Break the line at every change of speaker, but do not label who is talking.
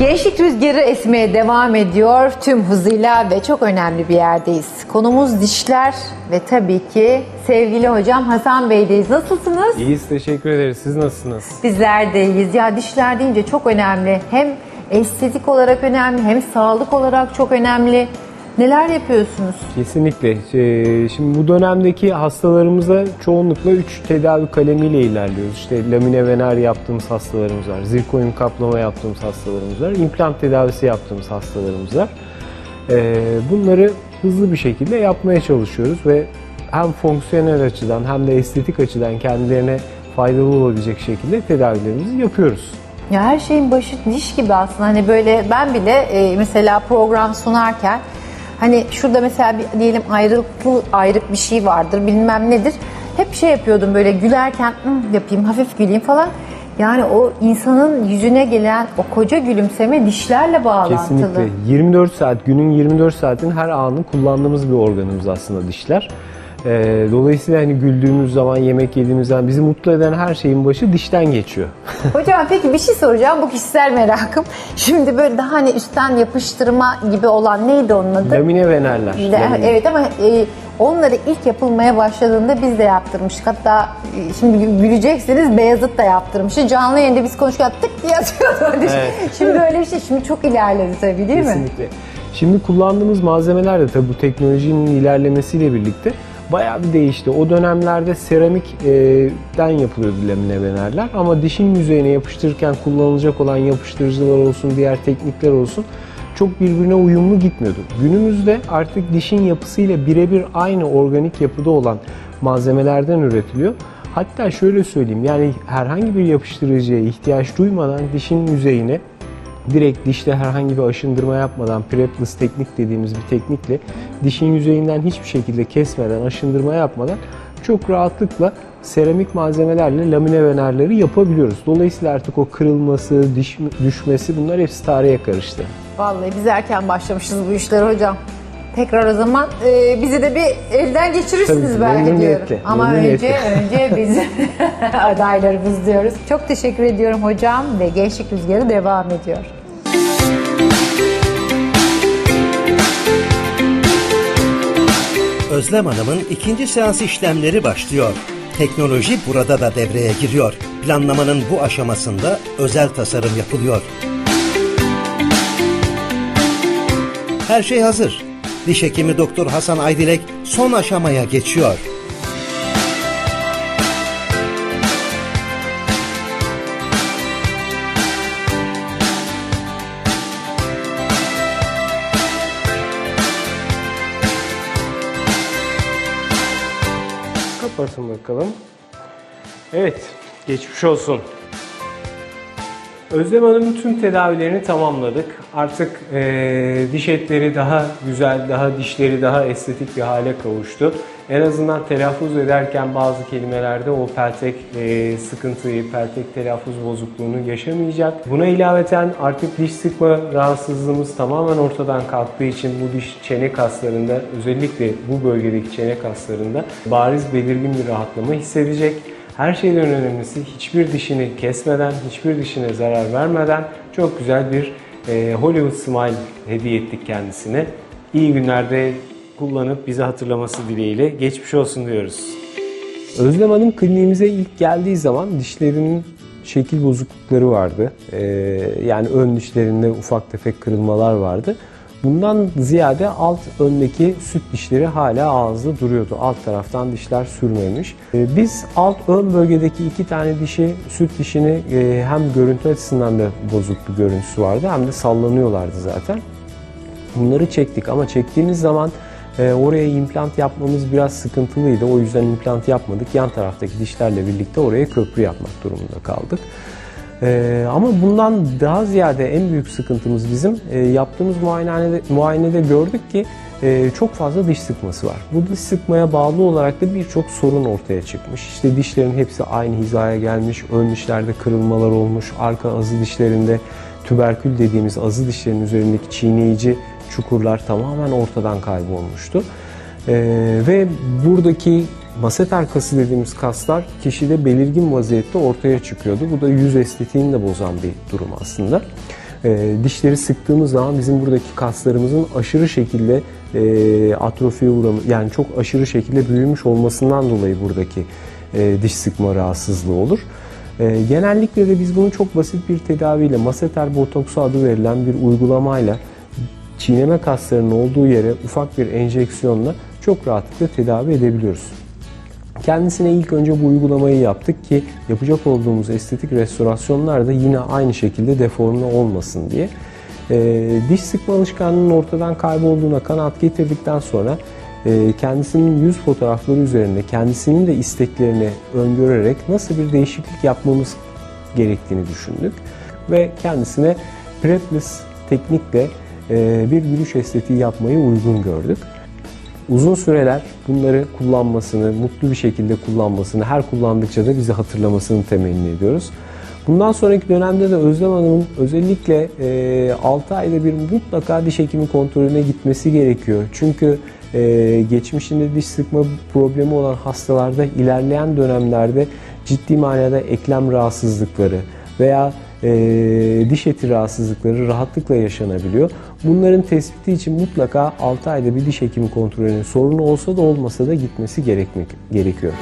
Gençlik rüzgarı esmeye devam ediyor tüm hızıyla ve çok önemli bir yerdeyiz. Konumuz dişler ve tabii ki sevgili hocam Hasan Bey'deyiz. Nasılsınız?
İyiyiz, teşekkür ederiz. Siz nasılsınız?
Bizler de iyiyiz. Ya dişler deyince çok önemli. Hem estetik olarak önemli hem sağlık olarak çok önemli. Neler yapıyorsunuz?
Kesinlikle. Ee, Şimdi bu dönemdeki hastalarımızda çoğunlukla 3 tedavi kalemiyle ilerliyoruz. İşte lamine vener yaptığımız hastalarımız var, zirkonyum kaplama yaptığımız hastalarımız var, implant tedavisi yaptığımız hastalarımız var. Ee, Bunları hızlı bir şekilde yapmaya çalışıyoruz ve hem fonksiyonel açıdan hem de estetik açıdan kendilerine faydalı olabilecek şekilde tedavilerimizi yapıyoruz.
Ya her şeyin başı diş gibi aslında. Hani böyle ben bile e, mesela program sunarken hani şurada mesela bir, diyelim ayrıklı ayrık bir şey vardır bilmem nedir. Hep şey yapıyordum böyle gülerken "Hı, yapayım hafif güleyim falan. Yani o insanın yüzüne gelen o koca gülümseme dişlerle bağlantılı.
Kesinlikle. 24 saat, günün 24 saatin her anı kullandığımız bir organımız aslında dişler. Ee, dolayısıyla hani güldüğümüz zaman, yemek yediğimiz zaman bizi mutlu eden her şeyin başı dişten geçiyor.
Hocam peki bir şey soracağım bu kişisel merakım. Şimdi böyle daha hani üstten yapıştırma gibi olan neydi onun adı?
Lamine venerler.
De-
Lamine.
Evet ama e, onları ilk yapılmaya başladığında biz de yaptırmıştık. Hatta e, şimdi gü- güleceksiniz Beyazıt da yaptırmıştı. Canlı yayında biz konuşurken tık diye atıyordu.
Evet.
Şimdi öyle bir şey şimdi çok ilerledi tabii değil mi?
Kesinlikle. Şimdi kullandığımız malzemeler de tabii bu teknolojinin ilerlemesiyle birlikte bayağı bir değişti. O dönemlerde seramikten yapılıyordu lamine venerler ama dişin yüzeyine yapıştırırken kullanılacak olan yapıştırıcılar olsun, diğer teknikler olsun çok birbirine uyumlu gitmiyordu. Günümüzde artık dişin yapısıyla birebir aynı organik yapıda olan malzemelerden üretiliyor. Hatta şöyle söyleyeyim yani herhangi bir yapıştırıcıya ihtiyaç duymadan dişin yüzeyine direkt dişte herhangi bir aşındırma yapmadan prepless teknik dediğimiz bir teknikle dişin yüzeyinden hiçbir şekilde kesmeden, aşındırma yapmadan çok rahatlıkla seramik malzemelerle lamine venerleri yapabiliyoruz. Dolayısıyla artık o kırılması, diş, düşmesi bunlar hepsi tarihe karıştı.
Vallahi biz erken başlamışız bu işler hocam. Tekrar o zaman e, bizi de bir elden geçirirsiniz
Tabii ki,
belki diyorum. Ama önce önce biz adaylarımız diyoruz. Çok teşekkür ediyorum hocam ve Gençlik Rüzgarı devam ediyor.
Özlem Hanım'ın ikinci seans işlemleri başlıyor. Teknoloji burada da devreye giriyor. Planlamanın bu aşamasında özel tasarım yapılıyor. Her şey hazır. Diş hekimi Doktor Hasan Aydilek son aşamaya geçiyor.
Kapatın bakalım. Evet, geçmiş olsun. Özlem Hanım'ın tüm tedavilerini tamamladık. Artık eee, diş etleri daha güzel, daha dişleri daha estetik bir hale kavuştu. En azından telaffuz ederken bazı kelimelerde o peltek eee, sıkıntıyı, peltek telaffuz bozukluğunu yaşamayacak. Buna ilaveten artık diş sıkma rahatsızlığımız tamamen ortadan kalktığı için bu diş çene kaslarında özellikle bu bölgedeki çene kaslarında bariz belirgin bir rahatlama hissedecek. Her şeyden önemlisi hiçbir dişini kesmeden, hiçbir dişine zarar vermeden çok güzel bir e, Hollywood Smile hediye ettik kendisine. İyi günlerde kullanıp bizi hatırlaması dileğiyle geçmiş olsun diyoruz. Özlem Hanım kliniğimize ilk geldiği zaman dişlerinin şekil bozuklukları vardı. Ee, yani ön dişlerinde ufak tefek kırılmalar vardı. Bundan ziyade alt öndeki süt dişleri hala ağızda duruyordu. Alt taraftan dişler sürmemiş. Ee, biz alt ön bölgedeki iki tane dişi, süt dişini e, hem görüntü açısından da bozuk bir görüntüsü vardı hem de sallanıyorlardı zaten. Bunları çektik ama çektiğimiz zaman e, oraya implant yapmamız biraz sıkıntılıydı. O yüzden implant yapmadık. Yan taraftaki dişlerle birlikte oraya köprü yapmak durumunda kaldık. E, ama bundan daha ziyade en büyük sıkıntımız bizim e, yaptığımız muayenede, muayenede gördük ki e, çok fazla diş sıkması var. Bu diş sıkmaya bağlı olarak da birçok sorun ortaya çıkmış. İşte dişlerin hepsi aynı hizaya gelmiş, ön dişlerde kırılmalar olmuş, arka azı dişlerinde tüberkül dediğimiz azı dişlerin üzerindeki çiğneyici çukurlar tamamen ortadan kaybolmuştu. Ee, ve buradaki maseter kası dediğimiz kaslar kişide belirgin vaziyette ortaya çıkıyordu. Bu da yüz estetiğini de bozan bir durum aslında. E, dişleri sıktığımız zaman bizim buradaki kaslarımızın aşırı şekilde e, atrofiye uğramı yani çok aşırı şekilde büyümüş olmasından dolayı buradaki e, diş sıkma rahatsızlığı olur. E, genellikle de biz bunu çok basit bir tedaviyle maseter botoksu adı verilen bir uygulamayla çiğneme kaslarının olduğu yere ufak bir enjeksiyonla çok rahatlıkla tedavi edebiliyoruz. Kendisine ilk önce bu uygulamayı yaptık ki yapacak olduğumuz estetik restorasyonlar da yine aynı şekilde deforme olmasın diye. Ee, diş sıkma alışkanlığının ortadan kaybolduğuna kanaat getirdikten sonra e, kendisinin yüz fotoğrafları üzerinde kendisinin de isteklerini öngörerek nasıl bir değişiklik yapmamız gerektiğini düşündük. Ve kendisine prepless teknikle e, bir gülüş estetiği yapmayı uygun gördük uzun süreler bunları kullanmasını, mutlu bir şekilde kullanmasını, her kullandıkça da bizi hatırlamasını temenni ediyoruz. Bundan sonraki dönemde de Özlem Hanım'ın özellikle e, 6 ayda bir mutlaka diş hekimi kontrolüne gitmesi gerekiyor. Çünkü e, geçmişinde diş sıkma problemi olan hastalarda ilerleyen dönemlerde ciddi manada eklem rahatsızlıkları veya e, diş eti rahatsızlıkları rahatlıkla yaşanabiliyor. Bunların tespiti için mutlaka 6 ayda bir diş hekimi kontrolünün sorunu olsa da olmasa da gitmesi gerekmek gerekiyor.